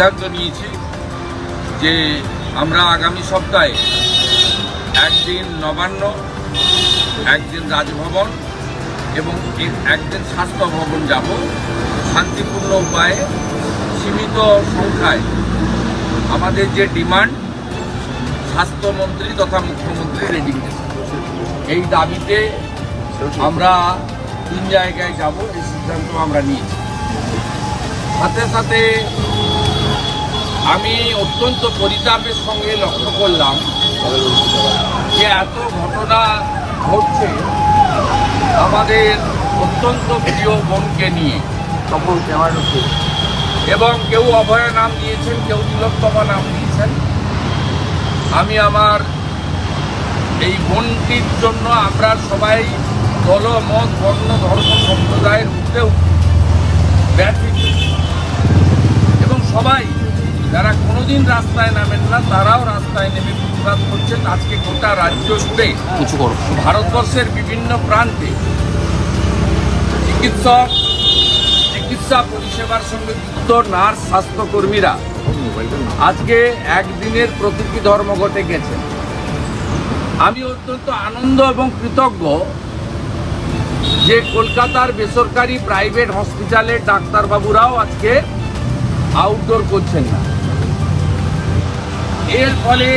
সিদ্ধান্ত নিয়েছি যে আমরা আগামী সপ্তাহে একদিন নবান্ন, একদিন রাজভবন এবং এক- একদিন স্বাস্থ্য ভবন যাব। শান্তিপূর্ণ উপায়ে সীমিত সংখ্যায় আমাদের যে ডিমান্ড, স্বাস্থ্যমন্ত্রী তথা মুখ্যমন্ত্রী রেজিগনেশন। এই দাবিতে আমরা তিন জায়গায় যাব, এই সিদ্ধান্ত আমরা নিয়েছি। সাথে সাথে আমি অত্যন্ত পরিতাপের সঙ্গে লক্ষ্য করলাম যে এত ঘটনা ঘটছে আমাদের অত্যন্ত প্রিয় বোনকে নিয়ে। এবং কেউ অভয় নাম দিয়েছেন কেউ তিলোত্তমা নাম দিয়েছেন। আমি আমার এই বোনটির জন্য আমরা সবাই দল মত বর্ণ ধর্ম সম্প্রদায়ের উঠেও ব্যথিত। এবং সবাই যারা কোনোদিন রাস্তায় নামেন না তারাও রাস্তায় নেমে প্রতিবাদ করছেন আজকে গোটা রাজ্য জুড়ে ভারতবর্ষের বিভিন্ন প্রান্তে চিকিৎসক চিকিৎসা পরিষেবার সঙ্গে যুক্ত নার্স স্বাস্থ্যকর্মীরা আজকে একদিনের প্রতীকী ধর্মঘটে গেছেন আমি অত্যন্ত আনন্দ এবং কৃতজ্ঞ যে কলকাতার বেসরকারি প্রাইভেট হসপিটালের ডাক্তারবাবুরাও আজকে আউটডোর করছেন না। এর ফলে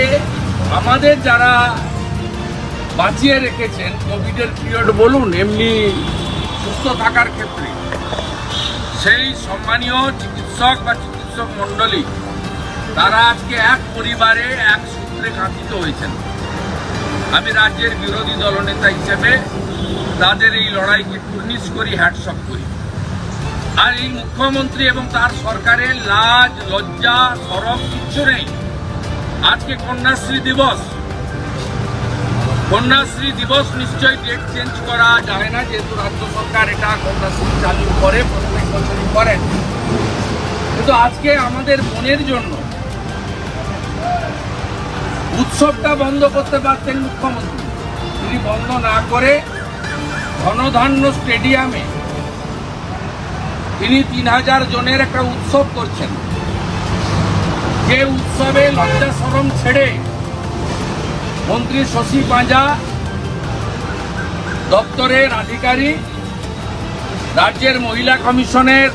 আমাদের যারা বাঁচিয়ে রেখেছেন কোভিডের পিরিয়ড বলুন, এমনি সুস্থ থাকার ক্ষেত্রে, সেই সম্মানীয় চিকিৎসক বা চিকিৎসক মণ্ডলী, তারা আজকে এক পরিবারে, এক সূত্রে কাঁথিত হয়েছেন। আমি রাজ্যের বিরোধী দলনেতা হিসেবে তাদের এই লড়াইকে কুর্নিশ করি হ্যাটসঅপ করি। আর এই মুখ্যমন্ত্রী এবং তার সরকারের লাজ, লজ্জা সরব কিচ্ছু নেই। আজকে কন্যাশ্রী দিবস। কন্যাশ্রী দিবস নিশ্চয়ই ডেট চেঞ্জ করা যায় না, যেহেতু রাজ্য সরকার এটা কন্যাশ্রী চালু করে, প্রত্যেক বছরই করেন। কিন্তু আজকে আমাদের বোনের জন্য উৎসবটা বন্ধ করতে পারতেন মুখ্যমন্ত্রী। তিনি বন্ধ না করে ধনধান্য স্টেডিয়ামে তিনি তিন হাজার জনের একটা উৎসব করছেন। যে উৎসবে লজ্জা ছেড়ে মন্ত্রী শশী পাঁজা, দপ্তরের আধিকারিক, রাজ্যের মহিলা কমিশনের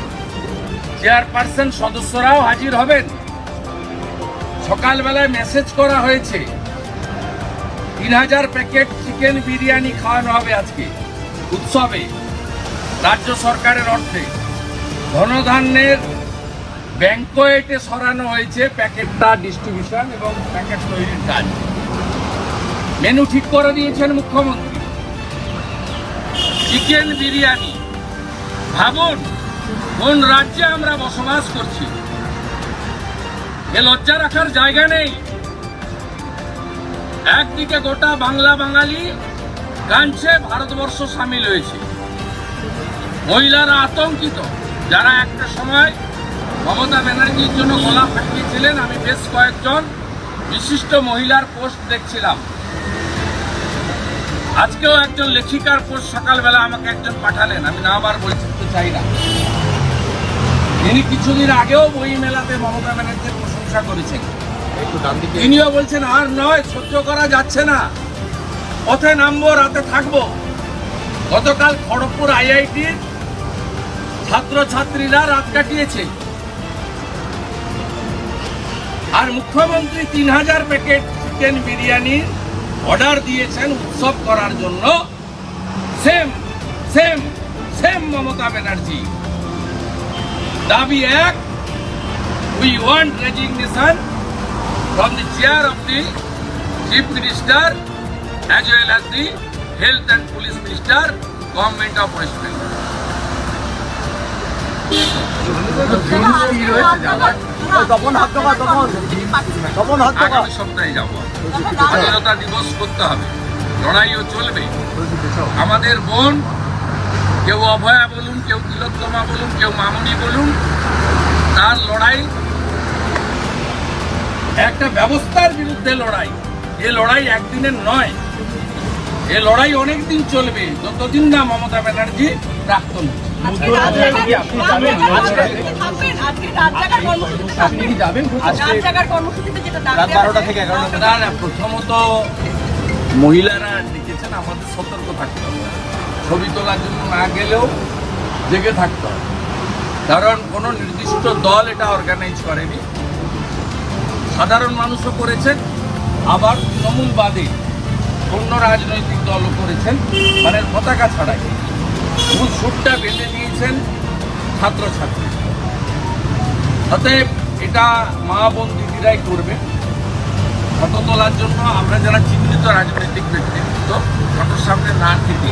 চেয়ারপারসন সদস্যরাও হাজির হবেন। সকালবেলায় মেসেজ করা হয়েছে, তিন হাজার প্যাকেট চিকেন বিরিয়ানি খাওয়ানো হবে আজকে, উৎসবে, রাজ্য সরকারের অর্থে। ধনধান্যের ব্যাংকোয়েটে সরানো হয়েছে প্যাকেটটা ডিস্ট্রিবিউশন এবং প্যাকেট তৈরির কাজ। মেনু ঠিক করে দিয়েছেন মুখ্যমন্ত্রী। চিকেন বিরিয়ানি। ভাবুন, কোন রাজ্যে আমরা বসবাস করছি? এ লজ্জা রাখার জায়গা নেই। একদিকে গোটা বাংলা বাঙালি, কাঞ্চে ভারতবর্ষ সামিল হয়েছে। মহিলারা আতঙ্কিত, যারা একটা সময় মমতা ব্যানার্জির জন্য গলা ফাটিয়েছিলেন আমি বেশ কয়েকজন বিশিষ্ট মহিলার পোস্ট দেখছিলাম। আজকেও একজন লেখিকার পোস্ট সকালবেলা আমাকে একজন পাঠালেন, আমি না আবার বলতে চাই না। তিনি কিছুদিন আগেও বই মেলাতে মমতা ব্যানার্জির প্রশংসা করেছেন। তিনিও বলছেন, আর নয়, সহ্য করা যাচ্ছে না। পথে নামবো, রাতে থাকব। গতকাল খড়গপুর আইআইটির ছাত্রছাত্রীরা রাত কাটিয়েছে। আর মুখ্যমন্ত্রী তিন হাজার প্যাকেট চিকেন বিরিয়ানির অর্ডার দিয়েছেন উৎসব করার জন্য। Same same same Mamata Banerjee. দাবি এক we want resignation from the chair of the chief minister as well as the health and police minister government of West Bengal স্বাধীনতা দিবস করতে হবে। লড়াইও চলবে। আমাদের বোন, কেউ অভয়া বলুন, কেউ তিলোত্তমা বলুন, কেউ মামনি বলুন, তার লড়াই একটা ব্যবস্থার বিরুদ্ধে লড়াই। এ লড়াই একদিনের নয়। এ লড়াই অনেক দিন চলবে। যতদিন না মমতা ব্যানার্জি প্রাক্তন প্রথমত মহিলারা ডেকেছেন আমাদের সতর্ক থাকতে হবে। ছবি তোলার জন্য না গেলেও জেগে থাকতে হবে। কারণ কোনো নির্দিষ্ট দল এটা অর্গানাইজ করেনি। সাধারণ মানুষও করেছেন আবার তৃণমূল বাদে অন্য রাজনৈতিক দলও করেছেন। মানে পতাকা ছাড়াই। মূল সুরটা বেঁধে দিয়েছেন ছাত্রছাত্রী। অতএব এটা মা বোন দিদিরাই করবে। ফটো তোলার জন্য আমরা যারা চিহ্নিত রাজনৈতিক ব্যক্তিত্ব, ফটোর সামনে না থেকে